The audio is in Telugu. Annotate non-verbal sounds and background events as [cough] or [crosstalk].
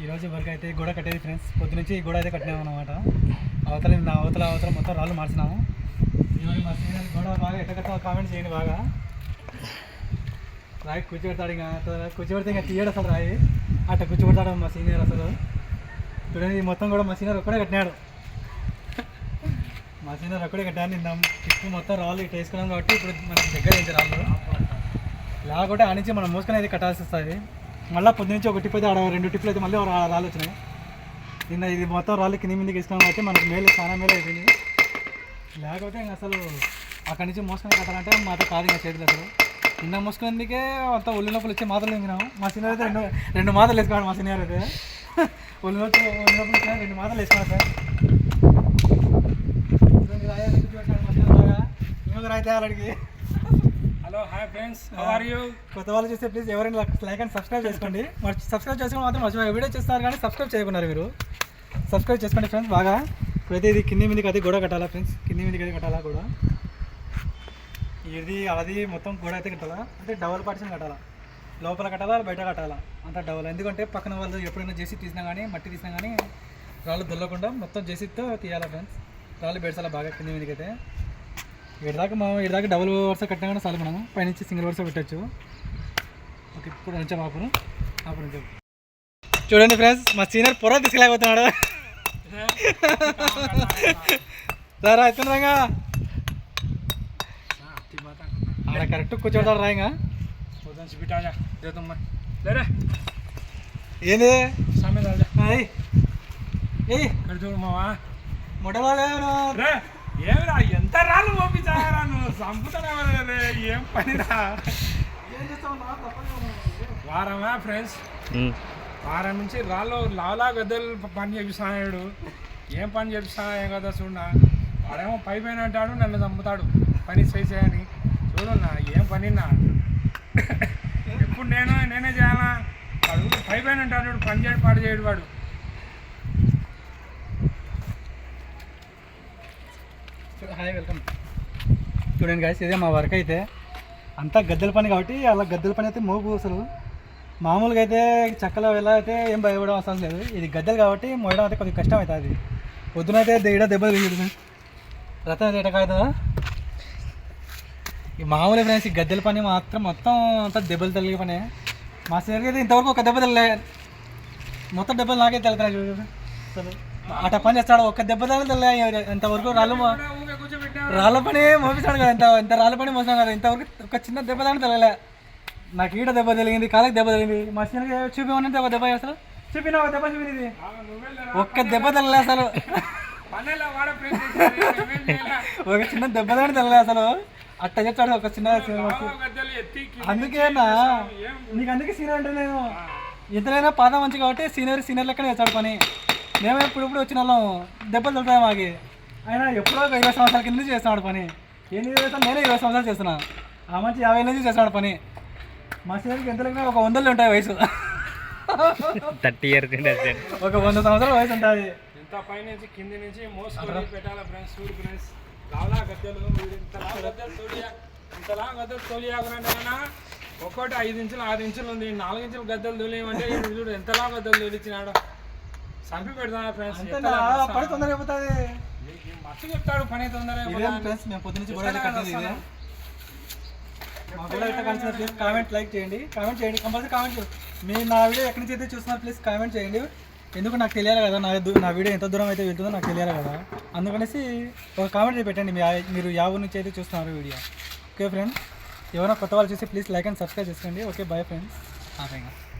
ఈరోజు వరకు అయితే గోడ కట్టేది ఫ్రెండ్స్ పొద్దు నుంచి గోడ అయితే కట్టినాము అనమాట అవతల నా అవతల అవతల మొత్తం రాళ్ళు మార్చినాము. ఈరోజు మా సీనియర్ గోడ బాగా ఎట్ట కట్టా కామెంట్ చేయండి బాగా. రాయి కూర్చోబెడతాడు ఇంకా కూర్చోబెడితే ఇంకా తీయడు అసలు రాయి. అట్ట కూర్చోబెడతాడు మా సీనియర్ అసలు. చూడండి ఈ మొత్తం కూడా మా సీనియర్ ఒక్కడే కట్టినాడు. మా సీనియర్ ఒక్కడే కట్టాను నిన్న ఇప్పుడు మొత్తం రాళ్ళు ఇటు వేసుకున్నాం కాబట్టి ఇప్పుడు మనకి దగ్గర అయింది రాళ్ళు. లేకుంటే ఆ నుంచి మనం మూసుకొని అయితే కట్టాల్సి వస్తుంది. మళ్ళీ పొద్దు నుంచి ఒక టిప్ అయితే ఆడ రెండు టిప్లు అయితే మళ్ళీ రా- రాళ్ళు వచ్చినాయి. నిన్న ఇది మొత్తం రాళ్ళు కింది మీదకి వేసుకున్నాం అయితే మనకు మేలు చాలా మేలు అయిపోయింది లేకపోతే ఇంకా అసలు అక్కడి నుంచి మోసుకొని కట్టాలంటే మాతో కాదు ఇంకా చేతులు అసలు. నిన్న మోసుకునేందుకే అంత ఒళ్ళు నొప్పులు వచ్చి మాతలు తింగినాము మా సీనియర్ అయితే రెండు రెండు మాతలు వేసుకోవాలి మా సీనియర్ అయితే. [laughs] ఒళ్ళు నొప్పి ఒళ్ళు నొప్పులు వచ్చినా రెండు మాతలు వేసుకోవాలి సార్. రెండు రాయాలి, కూర్చోబెట్టాలి మా వాళ్ళకి hello hi friends how are you కొత్త వాళ్ళు చూస్తే ప్లీజ్ ఎవరైనా లైక్ అండ్ సబ్స్క్రైబ్ చేసుకోండి. మరి సబ్స్క్రైబ్ చేసుకుని మాత్రం మర్చిపోయి వీడియో చేస్తున్నారు కానీ సబ్స్క్రైబ్ చేయకున్నారు మీరు. సబ్స్క్రైబ్ చేసుకోండి ఫ్రెండ్స్ బాగా. ఇప్పుడైతే ఇది కింది మీదకి అది గోడ కట్టాలా ఫ్రెండ్స్ కింది మీదకి అది కట్టాలా కూడా ఇది అది మొత్తం గోడ అయితే కట్టాలా? అంటే డబల్ పార్టీషన్ కట్టాలా? లోపల కట్టాలా? బయట కట్టాలా? అంత డబల్ ఎందుకంటే పక్కన వాళ్ళు ఎప్పుడైనా చేసి తీసినా కానీ మట్టి తీసినా కానీ రాళ్ళు దొల్లకుండా మొత్తం చేసితో తీయాలా ఫ్రెండ్స్ రాళ్ళు బెడసాలా బాగా కింది మీదకి దాకా మనం దాకా డబుల్ వరుస కట్టినా కూడా చాలు మనం. పైనుంచి సింగిల్ వరుస పెట్టచ్చు. ఓకే ఇప్పుడు నుంచా పాపను అప్పుడు చూడండి ఫ్రెండ్స్ మా సీనియర్ పొర తీసుకెళ్ళకపోతున్నాడు సరే అవుతుండగా ఆడ కరెక్ట్ కూర్చోడారు రాయంగా ఇంకా. ఏంది? మొట్టవాళ్ళు ఏమిరా రాళ్ళు పంపించారా నువ్వు చంపుతానే రే ఏం పనిరా? వారమా ఫ్రెండ్స్? వారం నుంచి రాళ్ళు లావలా గద్దలు పని చేపిస్తున్నాడు. ఏం పని చేపిస్తానా ఏం కదా చూడనా వాడేమో పై పైన అంటాడు నన్ను చంపుతాడు. పని చేసేయని చూడన్నా ఏం పనినా ఎప్పుడు నేను నేనే చేయాలా? వాడు పై పైన అంటాడు పని చేయడు పాడు చేయడు వాడు. హాయ్ వెల్కమ్ చూడండి గాయస్ ఇదే మా వర్క్ అయితే. అంతా గద్దెల పని కాబట్టి అలా గద్దెల పని అయితే మోగు అసలు. మామూలుగా అయితే చక్కలో ఎలా అయితే ఏం భయపడడం అవసరం లేదు. ఇది గద్దెలు కాబట్టి మోయడం అయితే కొద్దిగా కష్టం అవుతుంది. పొద్దున అయితే దేడ దెబ్బలు తిరిగి రతం అయితే కాదు ఈ మామూలు ఫ్రెండ్స్ ఈ గద్దెల పని మాత్రం మొత్తం అంతా దెబ్బలు తల్లి పని. మా సీనియర్కి అయితే ఇంతవరకు ఒక దెబ్బ తగలే మొత్తం దెబ్బలు నాకే తెలుతున్నాయి చూడండి అసలు అట పని చేస్తాడు ఒక్క దెబ్బ తల్లి తెల్ల ఇంతవరకు రాళ్ళు రాళ్ళ పని మోపిస్తాడు కదా ఇంత ఇంత రాళ్ళ పని మోసాం కదా? ఇంతవరకు ఒక చిన్న దెబ్బ దాని తెలలే నాకు ఈడ దెబ్బ తెలిగింది కాళ్ళకి దెబ్బ తెలిగింది మా సీనియర్కి చూపిమని ఒక దెబ్బ అసలు. చూపినా ఒక దెబ్బ చూపింది? ఒక్క దెబ్బ తెల్లలే అసలు. ఒక చిన్న దెబ్బ దాని తెల్లలే అసలు. అట్ట చెప్తాడు ఒక చిన్న అందుకేనా నీకు అందుకే సీనియర్ అంటే నేను ఎంతైనా పాద మంచి కాబట్టి సీనియర్ సీనియర్ లెక్కనే చేస్తాడు పని. మేము ఎప్పుడు ఇప్పుడు వచ్చిన వాళ్ళం. దెబ్బలు తెలుతాయి మాకి. ఆయన ఎప్పుడో ఒక ఇరవై సంవత్సరాల కింద నుంచి చేస్తున్నాడు పని. ఎన్ని ఇరవై సంవత్సరాలు? నేనే ఇరవై సంవత్సరాలు చేస్తున్నా. ఆ మంచి యాభై నుంచి చేస్తున్నాడు పని. మా సీనియర్కి ఎంత లెక్కన ఒక వందలు ఉంటాయి వయసు. థర్టీ ఇయర్స్ ఒక వంద సంవత్సరాల వయసు ఉంటుంది. ఇంత పైనుంచి కింది నుంచి మోసుకొని పెట్టాలా ఫ్రెండ్స్? చూడు ఫ్రెండ్స్. లావలా గద్దెలు. ఇంత లావు గద్దెలు తోలియా ఇంత లావు గద్దెలు తోలియాకున్నా ఒక్కోటి ఐదు ఇంచులు ఆరు ఇంచులు ఉంది. నాలుగు ఇంచులు గద్దెలు తోలేయమంటే ఈడు చూడు ఎంత లావు గద్దెలు తోలిచ్చినాడు. చంపి పెడతాను ఫ్రెండ్స్? పని తొందరగా అయిపోతుంది మస్తు చెప్తాడు పని తొందరగా మా కూడా అయితే కలిసిన ప్లీజ్ కామెంట్ లైక్ చేయండి. కామెంట్ చేయండి కంపల్సరీ కామెంట్ మీరు నా వీడియో ఎక్కడి నుంచి అయితే చూస్తున్నారు ప్లీజ్ కామెంట్ చేయండి. ఎందుకు నాకు తెలియాలి కదా నా నా వీడియో ఎంత దూరం అయితే వెళ్తుందో నాకు తెలియాలి కదా. అందుకనేసి ఒక కామెంట్ పెట్టండి మీరు యా ఊరు నుంచి అయితే చూస్తున్నారు వీడియో. ఓకే ఫ్రెండ్స్ ఎవరైనా కొత్త వాళ్ళు చూసి ప్లీజ్ లైక్ అండ్ సబ్స్క్రైబ్ చేసుకోండి. ఓకే బాయ్ ఫ్రెండ్స్ ఇంకా